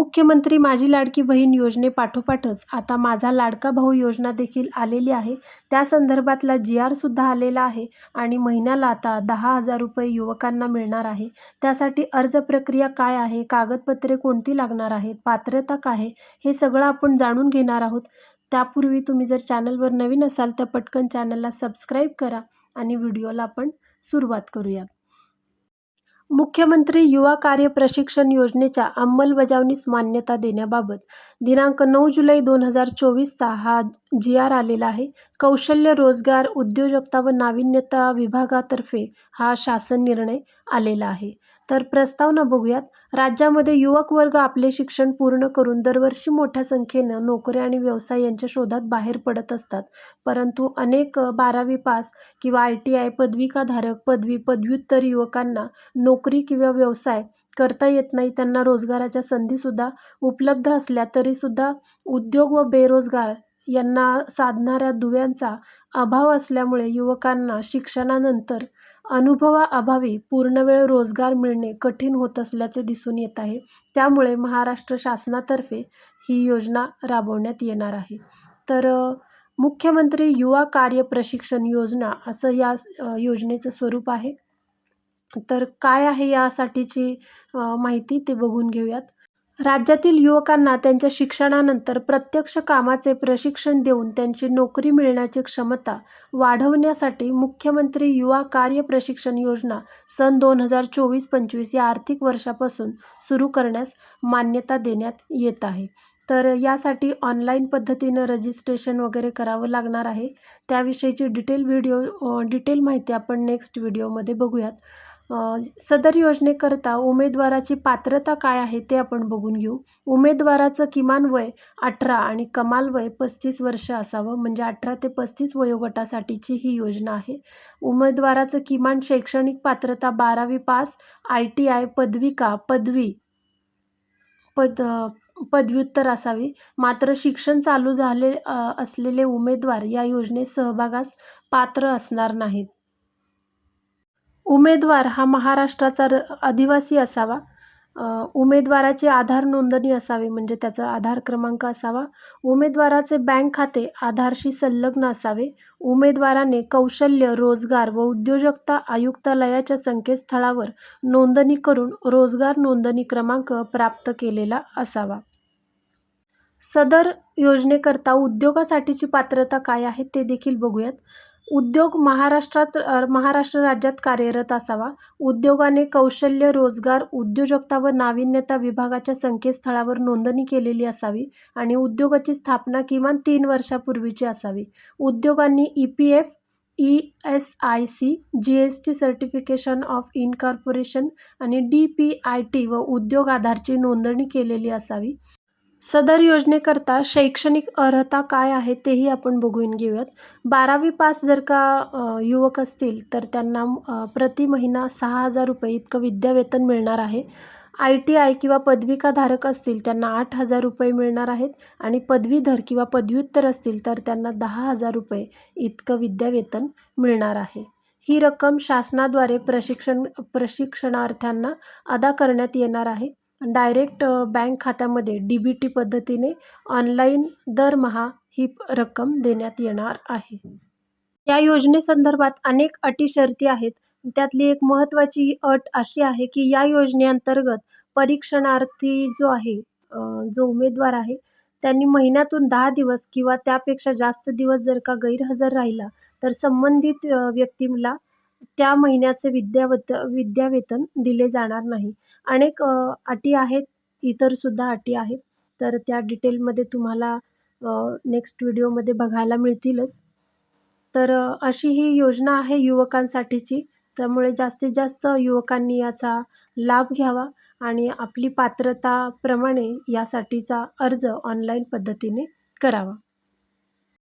मुख्यमंत्री माझी लाडकी बहीण योजनेपाठोपाठच आता माझा लाडका भाऊ योजना देखील आलेली आहे. त्या संदर्भातला जी आरसुद्धा आलेला आहे आणि महिन्याला आता दहा हजार रुपये युवकांना मिळणार आहे. त्यासाठी अर्ज प्रक्रिया काय आहे? कागदपत्रे कोणती लागणार आहेत? पात्रता काय आहे? हे सगळं आपण जाणून घेणार आहोत. त्यापूर्वी तुम्ही जर चॅनलवर नवीन असाल तर पटकन चॅनलला सबस्क्राईब करा आणि व्हिडिओला आपण सुरुवात करूया. मुख्यमंत्री युवा कार्य प्रशिक्षण योजनेच्या अंमलबजावणीस मान्यता देण्याबाबत दिनांक नऊ जुलै दोन हजार चोवीसचा हा जी आर आलेला आहे. कौशल्य रोजगार उद्योजकता व नाविन्यता विभागातर्फे हा शासन निर्णय आलेला आहे. तर प्रस्तावना बघूयात. राज्यामध्ये युवक वर्ग आपले शिक्षण पूर्ण करून दरवर्षी मोठ्या संख्येनं नोकऱ्या आणि व्यवसाय यांच्या शोधात बाहेर पडत असतात. परंतु अनेक बारावी पास किंवा आय टी आय पदविकाधारक पदवी पदव्युत्तर युवकांना नोकरी किंवा व्यवसाय करता येत नाही. त्यांना रोजगाराच्या संधीसुद्धा उपलब्ध असल्या तरीसुद्धा उद्योग व बेरोजगार यांना साधणाऱ्या दुव्यांचा अभाव असल्यामुळे युवकांना शिक्षणानंतर अनुभवाअभावी पूर्णवेळ रोजगार मिळणे कठीण होत असल्याचे दिसून येत आहे. त्यामुळे महाराष्ट्र शासनातर्फे ही योजना राबवण्यात येणार आहे. तर मुख्यमंत्री युवा कार्य प्रशिक्षण योजना असं या योजनेचं स्वरूप आहे. तर काय आहे यासाठीची माहिती ते बघून घेऊयात. राज्यातील युवकांना त्यांच्या शिक्षणानंतर प्रत्यक्ष कामाचे प्रशिक्षण देऊन त्यांची नोकरी मिळण्याची क्षमता वाढवण्यासाठी मुख्यमंत्री युवा कार्य प्रशिक्षण योजना सन दोन हजार चोवीस पंचवीस या आर्थिक वर्षापासून सुरू करण्यास मान्यता देण्यात येत आहे. तर यासाठी ऑनलाईन पद्धतीनं रजिस्ट्रेशन वगैरे करावं लागणार आहे. त्याविषयीची डिटेल व्हिडिओ डिटेल माहिती आपण नेक्स्ट व्हिडिओमध्ये बघूयात. सदर योजनेकरता उमेदवाराची पात्रता काय आहे ते आपण बघून घेऊ. उमेदवाराचं किमान वय अठरा आणि कमाल वय पस्तीस वर्ष असावं म्हणजे अठरा ते पस्तीस वयोगटासाठीची ही योजना आहे. उमेदवाराचं किमान शैक्षणिक पात्रता बारावी पास आय टी आय पदविका पदवी पद पदव्युत्तर असावी. मात्र शिक्षण चालू झाले असलेले उमेदवार या योजनेत सहभागास पात्र असणार नाहीत. उमेदवार हा महाराष्ट्राचा र आदिवासी असावा. उमेदवाराची आधार नोंदणी असावी म्हणजे त्याचा आधार क्रमांक असावा. उमेदवाराचे बँक खाते आधारशी संलग्न असावे. उमेदवाराने कौशल्य रोजगार व उद्योजकता आयुक्तालयाच्या संकेतस्थळावर नोंदणी करून रोजगार नोंदणी क्रमांक प्राप्त केलेला असावा. सदर योजनेकरता उद्योगासाठीची पात्रता काय आहे ते देखील बघूयात. उद्योग महाराष्ट्रात महाराष्ट्र राज्यात कार्यरत असावा. उद्योगाने कौशल्य रोजगार उद्योजकता व नाविन्यता विभागाच्या संकेतस्थळावर नोंदणी केलेली असावी आणि उद्योगाची स्थापना किमान तीन वर्षापूर्वीची असावी. उद्योगांनी E P F E S I C G S T certification of incorporation आणि D P I I T उद्योग आधारची नोंदणी केलेली असावी. सदर योजनेकरता शैक्षणिक अर्हता काय आहे तेही आपण बघून घेऊयात. बारावी पास जर का युवक असतील तर त्यांना प्रति महिना सहा हजार रुपये इतकं विद्यावेतन मिळणार आहे. आय टी आय किंवा पदविकाधारक असतील त्यांना आठ हजार रुपये मिळणार आहेत. आणि पदवीधर किंवा पदव्युत्तर असतील तर त्यांना दहा हजार रुपये इतकं विद्यावेतन मिळणार आहे. ही रक्कम शासनाद्वारे प्रशिक्षण प्रशिक्षणार्थ्यांना अदा करण्यात येणार आहे. डायरेक्ट बँक खात्यामध्ये डी बी टी पद्धतीने ऑनलाईन दरमहा ही रक्कम देण्यात येणार आहे. या योजनेसंदर्भात अनेक अटी शर्ती आहेत. त्यातली एक महत्त्वाची अट अशी आहे की या योजनेअंतर्गत परीक्षणार्थी जो आहे जो उमेदवार आहे त्यांनी महिन्यातून दहा दिवस किंवा त्यापेक्षा जास्त दिवस जर का गैरहजर राहिला तर संबंधित व्यक्तीला त्या महिन्याचे विद्यावत विद्यावेतन दिले जाणार नाही. अनेक अटी आहेत इतरसुद्धा अटी आहेत. तर त्या डिटेलमध्ये तुम्हाला नेक्स्ट व्हिडिओमध्ये बघायला मिळतीलच. तर अशी ही योजना आहे युवकांसाठीची. त्यामुळे जास्तीत जास्त युवकांनी याचा लाभ घ्यावा आणि आपली पात्रताप्रमाणे यासाठीचा अर्ज ऑनलाईन पद्धतीने करावा.